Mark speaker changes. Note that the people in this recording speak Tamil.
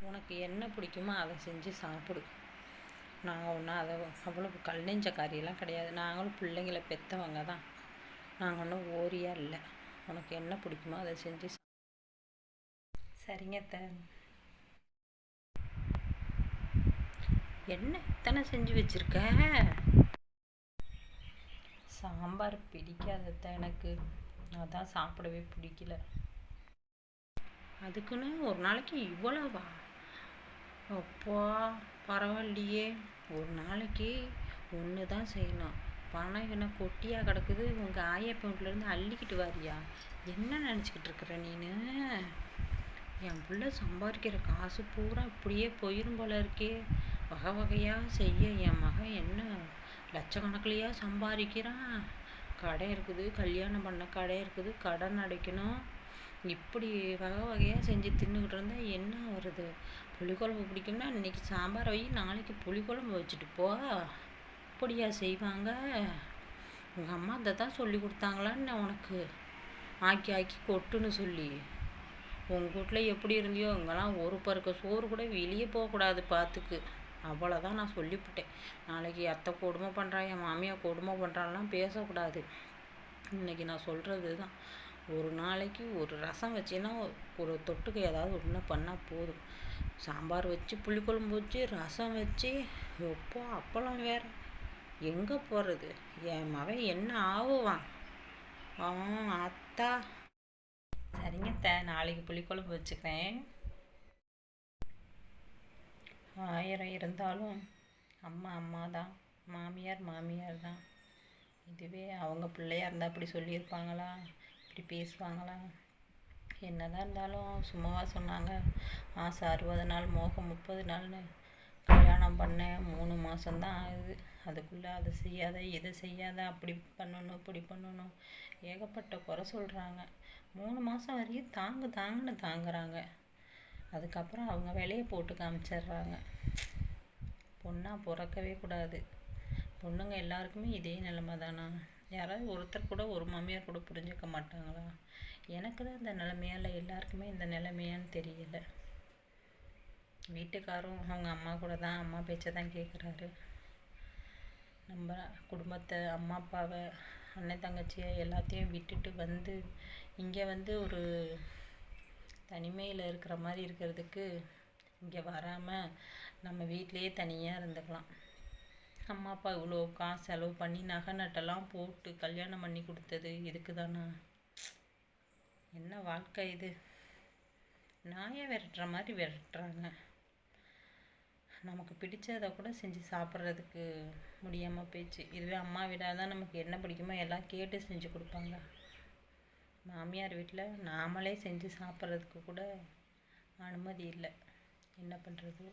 Speaker 1: உனக்கு என்ன பிடிக்குமோ அதை செஞ்சு சாப்பிடு. நாங்கள் ஒன்றும் அதை அவ்வளோ கல் நெஞ்ச காரியெல்லாம் கிடையாது. நாங்களும் பிள்ளைங்கள பெற்றவங்க தான். நாங்கள் ஒன்றும் ஓரியா இல்லை. உனக்கு என்ன பிடிக்குமோ அதை செஞ்சு சா- சரிங்க த என்ன இத்தனை செஞ்சு வச்சிருக்க? சாம்பார் பிடிக்காதத்த எனக்கு. அதான் சாப்பிடவே பிடிக்கல. அதுக்குன்னு ஒரு நாளைக்கு இவ்வளோவா? அப்பா பரவாயில்லையே. ஒரு நாளைக்கு ஒன்று தான் செய்யணும். பணம் என்ன கொட்டியாக கிடக்குது. உங்கள் ஆயப்பன் வீட்டிலேருந்து அள்ளிக்கிட்டு வாரியா? என்ன நினச்சிக்கிட்டு இருக்கிற நீனு? என் பிள்ளை சம்பாதிக்கிற காசு பூரா இப்படியே போயிடும் போல இருக்கே. வகை வகையாக செய்ய என் மகன் என்ன லட்சக்கணக்கிலையா சம்பாதிக்கிறான்? கடை இருக்குது. கல்யாணம் பண்ண கடை இருக்குது. கடன் அடைக்கணும். இப்படி வகை வகையாக செஞ்சு தின்னுக்கிட்டு இருந்தால் என்ன வருது புளிக்குழம்பு பிடிக்கும்னா இன்றைக்கி சாம்பார் வை நாளைக்கு புளிக்குழம்பு வச்சுட்டு போ. அப்படியா செய்வாங்க? உங்கள் அம்மா அதை தான் சொல்லி கொடுத்தாங்களான்னு உனக்கு ஆக்கி ஆக்கி கொட்டுன்னு சொல்லி. உங்கள் வீட்டில் எப்படி இருந்தியோ இங்கெல்லாம் ஒரு பருக்க சோறு கூட வெளியே போகக்கூடாது பார்த்துக்கு அவ்வளோதான் நான் சொல்லிவிட்டேன் நாளைக்கு அத்தை கொடுமை பண்ணுறான் என் மாமியார் கொடுமை பண்ணுறான்லாம் பேசக்கூடாது இன்னைக்கு நான் சொல்கிறது தான் ஒரு நாளைக்கு ஒரு ரசம் வச்சேன்னா ஒரு தொட்டுக்கு ஏதாவது ஒன்று பண்ணால் போதும். சாம்பார் வச்சு புளிக்குழம்பு வச்சு ரசம் வச்சு எப்போ அப்பளம் வேற? எங்கே போகிறது என் மகன் என்ன ஆகுவான் ஆ அத்தா. சரிங்க த நாளைக்கு புளிக்குழம்பு வச்சுக்கிறேன். ஆயிரம் இருந்தாலும் அம்மா அம்மா தான் மாமியார் மாமியார் தான் இதுவே அவங்க பிள்ளையா இருந்தால் அப்படி சொல்லியிருப்பாங்களா? இப்படி பேசுவாங்களா? என்னதான் இருந்தாலும் சும்மாவாக சொன்னாங்க. மாதம் அறுபது நாள் மோகம் முப்பது நாள்னு கல்யாணம் பண்ணேன் மூணு மாதம்தான் ஆகுது. அதுக்குள்ளே அதை செய்யாத இதை செய்யாத அப்படி பண்ணணும் இப்படி பண்ணணும். ஏகப்பட்ட குறை சொல்கிறாங்க மூணு மாதம் வரையும் தாங்கு தாங்குன்னு தாங்குறாங்க. அதுக்கப்புறம் அவங்க வேலையை போட்டு காமிச்சிடுறாங்க. பொண்ணாக பிறக்கவே கூடாது. பொண்ணுங்க எல்லாருக்குமே இதே நிலமை தானா யாராவது ஒருத்தர் கூட ஒரு மாமியார் கூட புரிஞ்சுக்க மாட்டாங்களா? எனக்கு தான் இந்த நிலைமையா? இல்லை எல்லாருக்குமே இந்த நிலைமையான்னு தெரியல. வீட்டுக்காரும் அவங்க அம்மா கூட தான் அம்மா பேச்சை தான் கேட்குறாரு. நம்ம குடும்பத்தை அம்மா அப்பாவை அண்ணன் தங்கச்சியை எல்லாத்தையும் விட்டுட்டு வந்து இங்கே வந்து ஒரு தனிமையில் இருக்கிற மாதிரி இருக்கிறதுக்கு இங்கே வராமல் நம்ம வீட்டிலேயே தனியாக இருந்துக்கலாம். அம்மா அப்பா இவ்வளோ காசு செலவு பண்ணி நகை நட்டெல்லாம் போட்டு கல்யாணம் பண்ணி கொடுத்தது இதுக்கு தானா? என்ன வாழ்க்கை இது? நாயை விரட்டுற மாதிரி விரட்டுறாங்க. நமக்கு பிடிச்சதை கூட செஞ்சு சாப்பிட்றதுக்கு முடியாமல் போயிடுச்சு. இதுவே அம்மா வீடாக தான் நமக்கு என்ன பிடிக்குமோ எல்லாம் கேட்டு செஞ்சு கொடுப்பாங்க. மாமியார் வீட்டில் நாமளே செஞ்சு சாப்பிட்றதுக்கு கூட அனுமதி இல்லை. என்ன பண்ணுறது